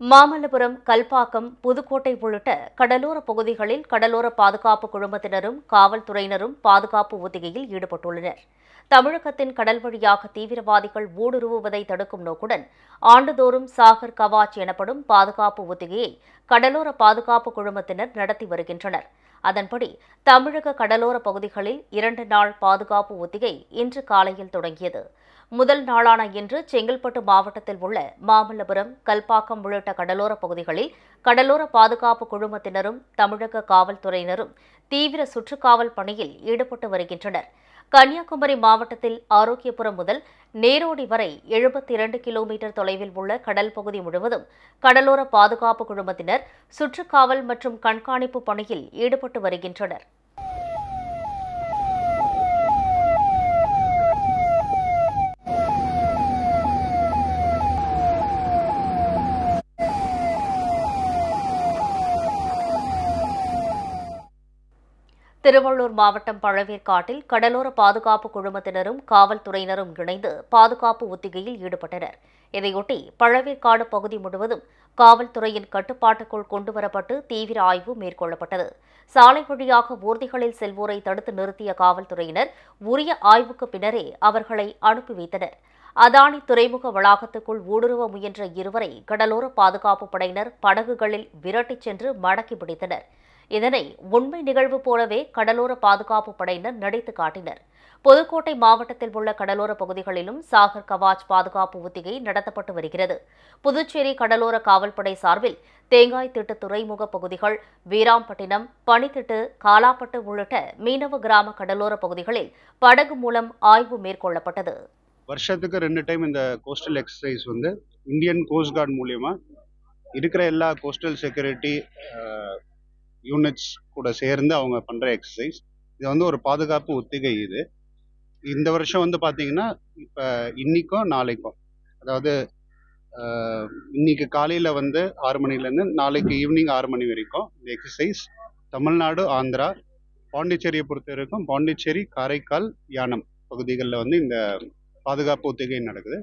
மாமல்லபுரம் கல்பாக்கம் புதுக்கோட்டை உள்ளிட்ட கடலோர பகுதிகளில் கடலோர பாதுகாப்பு குழுமத்தினரும் காவல்துறையினரும் பாதுகாப்பு ஒத்திகையில் ஈடுபட்டுள்ளனர். தமிழகத்தின் கடல் வழியாக தீவிரவாதிகள் ஊடுருவுவதை தடுக்கும் நோக்குடன் ஆண்டுதோறும் சாகர் கவாச் எனப்படும் பாதுகாப்பு ஒத்திகையை கடலோர பாதுகாப்பு குழுமத்தினர் நடத்தி வருகின்றனர். அதன்படி தமிழக கடலோர பகுதிகளில் இரண்டு நாள் பாதுகாப்பு ஒத்திகை இன்று காலையில் தொடங்கியது. முதல் நாளான இன்று செங்கல்பட்டு மாவட்டத்தில் உள்ள மாமல்லபுரம் கல்பாக்கம் உள்ளிட்ட கடலோர பகுதிகளில் கடலோர பாதுகாப்பு குழுமத்தினரும் தமிழக காவல்துறையினரும் தீவிர சுற்றுக்காவல் பணியில் ஈடுபட்டு வருகின்றனர். கன்னியாகுமரி மாவட்டத்தில் ஆரோக்கியபுரம் முதல் நேரோடி வரை எழுபத்தி இரண்டு கிலோமீட்டர் தொலைவில் உள்ள கடல் பகுதி முழுவதும் கடலோர பாதுகாப்பு குழுமத்தினர் சுற்றுக்காவல் மற்றும் கண்காணிப்பு பணியில் ஈடுபட்டு வருகின்றனர். திருவள்ளூர் மாவட்டம் பழவேற்காட்டில் கடலோர பாதுகாப்பு குழுமத்தினரும் காவல்துறையினரும் இணைந்து பாதுகாப்பு ஒத்திகையில் ஈடுபட்டனர். இதையொட்டி பழவேற்காடு பகுதி முழுவதும் காவல்துறையின் கட்டுப்பாட்டுக்குள் கொண்டுவரப்பட்டு தீவிர ஆய்வு மேற்கொள்ளப்பட்டது. சாலை வழியாக ஊர்திகளில் செல்வோரை தடுத்து நிறுத்திய காவல்துறையினர் உரிய ஆய்வுக்கு பின்னரே அவர்களை அனுப்பி வைத்தனர். அதானி துறைமுக வளாகத்துக்குள் ஊடுருவ முயன்ற இருவரை கடலோர பாதுகாப்பு படையினர் படகுகளில் விரட்டிச் சென்று மடக்கி பிடித்தனர். இதனை உண்மை நிகழ்வு போலவே கடலோர பாதுகாப்பு படையினர் நடித்து காட்டினர். புதுக்கோட்டை மாவட்டத்தில் உள்ள கடலோர பகுதிகளிலும் சாகர் கவாச் பாதுகாப்பு ஒத்திகை நடத்தப்பட்டு வருகிறது. புதுச்சேரி கடலோர காவல்படை சார்பில் தேங்காய் திட்டு துறைமுக பகுதிகள் வீராம்பட்டினம் பனித்திட்டு காலாப்பட்டு உள்ளிட்ட மீனவ கிராம கடலோர பகுதிகளில் படகு மூலம் ஆய்வு மேற்கொள்ளப்பட்டது. வருஷத்துக்கு ரெண்டு டைம் இந்த கோஸ்டல் எக்ஸசைஸ் வந்து இந்தியன் கோஸ்ட் கார்டு மூலியமா இருக்கிற எல்லா கோஸ்டல் செக்யூரிட்டி யூனிட்ஸ் கூட சேர்ந்து அவங்க பண்ணுற எக்ஸசைஸ் இது வந்து ஒரு பாதுகாப்பு ஒத்திகை இது. இந்த வருஷம் வந்து பார்த்தீங்கன்னா இப்போ இன்னைக்கும் நாளைக்கும். அதாவது இன்னைக்கு காலையில் வந்து ஆறு மணிலேருந்து நாளைக்கு ஈவினிங் ஆறு மணி வரைக்கும் இந்த எக்ஸசைஸ் தமிழ்நாடு ஆந்திரா பாண்டிச்சேரியை பொறுத்த வரைக்கும் பாண்டிச்சேரி காரைக்கால் யானம் பகுதிகளில் வந்து இந்த பாதுகாப்பு ஒத்திகை நடக்குது.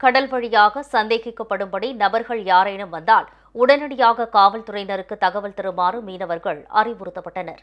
கடல் வழியாக சந்தேகிக்கப்படும்படி நபர்கள் யாரேனும் வந்தால் உடனடியாக காவல்துறையினருக்கு தகவல் தருமாறு மீனவர்கள் அறிவுறுத்தப்பட்டனர்.